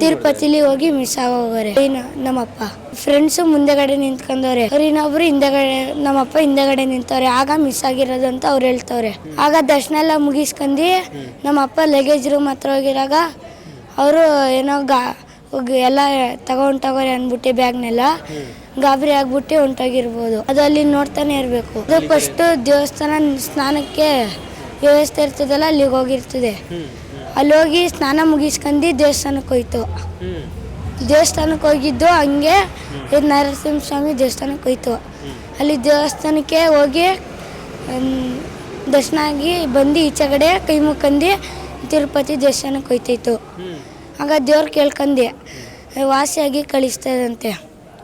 ತಿರುಪತಿಲಿ ಹೋಗಿ ಮಿಸ್ ಆಗೋಗವ್ರೆ. ಇನ್ನು ನಮ್ಮಪ್ಪ. ಫ್ರೆಂಡ್ಸು ಮುಂದೆಗಡೆ ನಿಂತ್ಕೊಂಡವ್ರೆ. ಅವ್ರು ಇನ್ನೊಬ್ರು ಹಿಂದೆಗಡೆ ನಮ್ಮಪ್ಪ ಹಿಂದೆಗಡೆ ನಿಂತವ್ರೆ. ಆಗ ಮಿಸ್ ಆಗಿರೋದು ಅಂತ ಅವ್ರು ಹೇಳ್ತವ್ರೆ. ಆಗ ದರ್ಶನ ಎಲ್ಲ ಮುಗಿಸ್ಕೊಂಡು ನಮ್ಮಪ್ಪ ಲಗೇಜ್ ರೂಮ್ ಹತ್ರ ಹೋಗಿರಾಗ ಅವರು ಏನೋ ಗಾ ಎಲ್ಲ ತಗೊಂಡೋಗೋರೆ ಅಂದ್ಬಿಟ್ಟು ಬ್ಯಾಗ್ನೆಲ್ಲ ಗಾಬರಿ ಆಗ್ಬಿಟ್ಟು ಹೊಂಟೋಗಿರ್ಬೋದು. ಅದು ಅಲ್ಲಿ ನೋಡ್ತಾನೆ ಇರಬೇಕು. ಅದು ಫಸ್ಟು ದೇವಸ್ಥಾನ ಸ್ನಾನಕ್ಕೆ ವ್ಯವಸ್ಥೆ ಇರ್ತದಲ್ಲ ಅಲ್ಲಿಗೆ ಹೋಗಿರ್ತದೆ. ಅಲ್ಲಿ ಹೋಗಿ ಸ್ನಾನ ಮುಗಿಸ್ಕೊಂಡು ದೇವಸ್ಥಾನಕ್ಕೆ ಹೋಯ್ತು. ದೇವಸ್ಥಾನಕ್ಕೆ ಹೋಗಿದ್ದು ಹಂಗೆ ನರಸಿಂಹಸ್ವಾಮಿ ನರಸಿಂಹ ಸ್ವಾಮಿ ದೇವಸ್ಥಾನಕ್ಕೆ ಹೋಯ್ತು. ಅಲ್ಲಿ ದೇವಸ್ಥಾನಕ್ಕೆ ಹೋಗಿ ದರ್ಶನ ಆಗಿ ಬಂದು ಈಚೆಗಡೆ ಕೈ ಮುಕ್ಕಂದು ತಿರುಪತಿ ದೇವಸ್ಥಾನಕ್ಕೆ ಹೋಯ್ತಾಯಿತ್ತು ಆಗ ದೇವ್ರು ಕೇಳ್ಕಂದೆ ವಾಸಿಯಾಗಿ ಕಳಿಸ್ತದಂತೆ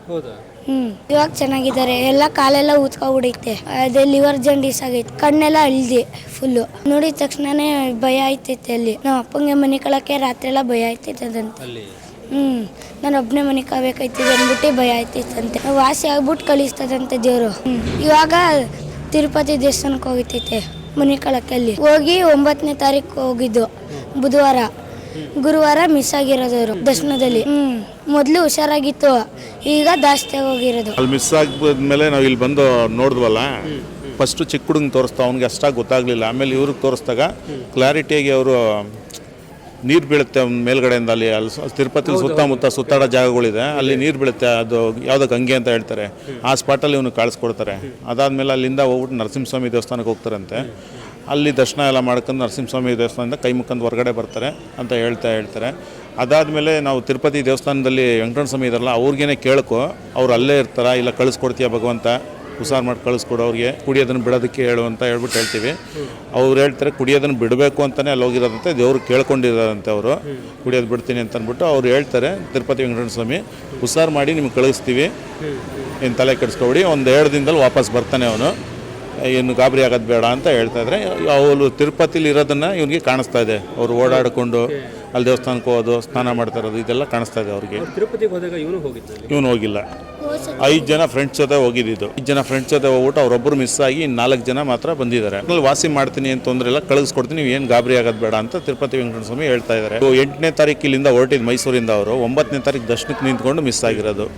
ಹೌದಾ? ಹ್ಞೂ ಇವಾಗ ಚೆನ್ನಾಗಿದ್ದಾರೆ. ಎಲ್ಲ ಕಾಲೆಲ್ಲ ಊದ್ಕೊಬಿಡೈತೆ ಅದೇ ಲಿವರ್ ಜಂಡೀಸ್ ಆಗೈತೆ. ಕಣ್ಣೆಲ್ಲ ಅಳ್ದಿ ಫುಲ್ಲು ನೋಡಿದ ತಕ್ಷಣನೇ ಭಯ ಆಯ್ತೈತೆ ಅಲ್ಲಿ. ನಮ್ಮ ಅಪ್ಪಂಗೆ ಮನೆ ಕಳಕ್ಕೆ ರಾತ್ರಿ ಎಲ್ಲ ಭಯ ಆಯ್ತೈತೆ ಅಲ್ಲಿ? ಹ್ಮ್. ನಾನು ಒಬ್ಬನೇ ಮನೆ ಕಾಬೇಕಾಯ್ತದೆ ಅಂದ್ಬಿಟ್ಟು ಭಯ ಆಯ್ತೈತಂತೆ. ವಾಸಿ ಆಗ್ಬಿಟ್ಟು ಕಳಿಸ್ತದಂತೆ ದೇವರು. ಇವಾಗ ತಿರುಪತಿ ದೇವಸ್ಥಾನಕ್ಕೆ ಹೋಗಿತೈತೆ ಮನೆ ಕಳಕ್ಕೆ ಅಲ್ಲಿ. ಹೋಗಿ ಒಂಬತ್ತನೇ ತಾರೀಕು ಹೋಗಿದ್ದು. ಬುಧವಾರ. ಗುರುವಾರ ಮಿಸ್ ಆಗಿರೋದವರು ದರ್ಶನದಲ್ಲಿ. ಹ್ಮ್ ಮೊದಲು ಹುಷಾರಾಗಿತ್ತು ಈಗ ಜಾಸ್ತಿ ಹೋಗಿರೋದು ಅಲ್ಲಿ ಮಿಸ್ ಆಗಿದ್ಮೇಲೆ ನಾವು ಇಲ್ಲಿ ಬಂದು ನೋಡಿದ್ವಲ್ಲ? ಫಸ್ಟ್ ಚಿಕ್ಕ ಹುಡುಗನ ತೋರಿಸ್ತಾ ಅವ್ನಿಗೆ ಅಷ್ಟಾಗಿ ಗೊತ್ತಾಗಲಿಲ್ಲ. ಆಮೇಲೆ ಇವ್ರಿಗೆ ತೋರಿಸಿದಾಗ ಕ್ಲಾರಿಟಿಯಾಗಿ ಅವರು ನೀರು ಬೀಳುತ್ತೆ ಅವ್ನ್ ಮೇಲ್ಗಡೆಯಿಂದ ಅಲ್ಲಿ ಅಲ್ಲಿ ಸ- ತಿರುಪತಿ ಸುತ್ತಮುತ್ತ ಸುತ್ತಾಡೋ ಜಾಗಗಳಿದೆ ಅಲ್ಲಿ ನೀರು ಬೀಳುತ್ತೆ ಅದು ಯಾವುದೋ ಗಂಗೆ ಅಂತ ಹೇಳ್ತಾರೆ. ಆ ಸ್ಪಾಟಲ್ಲಿ ಇವನು ಕಳಿಸ್ಕೊಡ್ತಾರೆ. ಅದಾದಮೇಲೆ ಅಲ್ಲಿಂದ ಹೋಗ್ಬಿಟ್ಟು ನರಸಿಂಹಸ್ವಾಮಿ ದೇವಸ್ಥಾನಕ್ಕೆ ಹೋಗ್ತಾರಂತೆ. ಅಲ್ಲಿ ದರ್ಶನ ಎಲ್ಲ ಮಾಡ್ಕೊಂಡು ನರಸಿಂಹಸ್ವಾಮಿ ದೇವಸ್ಥಾನದಿಂದ ಕೈ ಮುಕ್ಕೊಂಡು ಹೊರಗಡೆ ಬರ್ತಾರೆ ಅಂತ ಹೇಳ್ತಾ ಹೇಳ್ತಾರೆ. ಅದಾದಮೇಲೆ ನಾವು ತಿರುಪತಿ ದೇವಸ್ಥಾನದಲ್ಲಿ ವೆಂಕಟರಮಣ ಸ್ವಾಮಿ ಇದಾರಲ್ಲ, ಅವ್ರಿಗೇನೆ ಕೇಳ್ಕೊ, ಅವ್ರು ಅಲ್ಲೇ ಇರ್ತಾರ, ಇಲ್ಲ ಕಳಿಸ್ಕೊಡ್ತೀಯ ಭಗವಂತ? ಹುಷಾರು ಮಾಡಿ ಕಳಿಸ್ಕೊಡು ಅವ್ರಿಗೆ ಕುಡಿಯೋದನ್ನು ಬಿಡೋದಕ್ಕೆ ಹೇಳು ಅಂತ ಹೇಳ್ಬಿಟ್ಟು ಹೇಳ್ತೀವಿ. ಅವ್ರು ಹೇಳ್ತಾರೆ ಕುಡಿಯೋದನ್ನು ಬಿಡಬೇಕು ಅಂತಲೇ ಅಲ್ಲಿ ಹೋಗಿರೋದಂತೆ, ದೇವ್ರು ಕೇಳ್ಕೊಂಡಿರೋದಂತೆ ಅವರು. ಕುಡಿಯೋದು ಬಿಡ್ತೀನಿ ಅಂತ ಅಂದ್ಬಿಟ್ಟು ಅವ್ರು ಹೇಳ್ತಾರೆ, ತಿರುಪತಿ ವೆಂಕಟರಮಣ ಸ್ವಾಮಿ, ಹುಷಾರು ಮಾಡಿ ನಿಮ್ಗೆ ಕಳಿಸ್ತೀವಿ. ಏನು ತಲೆ ಕೆಡಿಸ್ಕೊಬಿಡಿ, ಒಂದು ಎರಡು ದಿನದಲ್ಲಿ ವಾಪಸ್ ಬರ್ತಾನೆ ಅವನು. ಏನು ಗಾಬರಿ ಆಗೋದು ಬೇಡ ಅಂತ ಹೇಳ್ತಾ ಇದ್ರೆ ಅವಳು ತಿರುಪತಿಲಿ ಇರೋದನ್ನು ಇವನಿಗೆ ಕಾಣಿಸ್ತಾ ಇದೆ. ಅವರು ಓಡಾಡಿಕೊಂಡು ಅಲ್ಲಿ ದೇವಸ್ಥಾನಕ್ಕೆ ಹೋಗೋದು ಸ್ನಾನ ಮಾಡ್ತಾ ಇರೋದು ಇದೆಲ್ಲ ಕಾಣಿಸ್ತಾ ಇದೆ ಅವ್ರಿಗೆ. ತಿರುಪತಿಗೆ ಹೋದಾಗ ಇವನು ಹೋಗಿದ್ದ ಇವನು ಹೋಗಿಲ್ಲ. ಐದು ಜನ ಫ್ರೆಂಡ್ಸ್ ಜೊತೆ ಹೋಗಿದ್ದು ಐದು ಜನ ಫ್ರೆಂಡ್ಸ್ ಜೊತೆ ಹೋಗ್ಬಿಟ್ಟು ಅವರೊಬ್ಬರು ಮಿಸ್ ಆಗಿ ನಾಲ್ಕು ಜನ ಮಾತ್ರ ಬಂದಿದ್ದಾರೆ. ಅಲ್ಲಿ ವಾಸಿ ಮಾಡ್ತೀನಿ ಅಂತ ತೊಂದರೆ ಇಲ್ಲ ಕಳಿಸ್ಕೊಡ್ತೀನಿ ನೀವು ಏನು ಗಾಬರಿ ಆಗೋದು ಬೇಡ ಅಂತ ತಿರುಪತಿ ವೆಂಕಟಸ್ವಾಮಿ ಸ್ವಾಮಿ ಹೇಳ್ತಾ ಇದ್ದಾರೆ. ಎಂಟನೇ ತಾರೀಕು ಇಲ್ಲಿಂದ ಹೊರಟಿದ್ದು ಮೈಸೂರಿಂದ ಅವರು ಒಂಬತ್ತನೇ ತಾರೀಕು ದರ್ಶನಕ್ಕೆ ನಿಂತ್ಕೊಂಡು ಮಿಸ್ ಆಗಿರೋದು.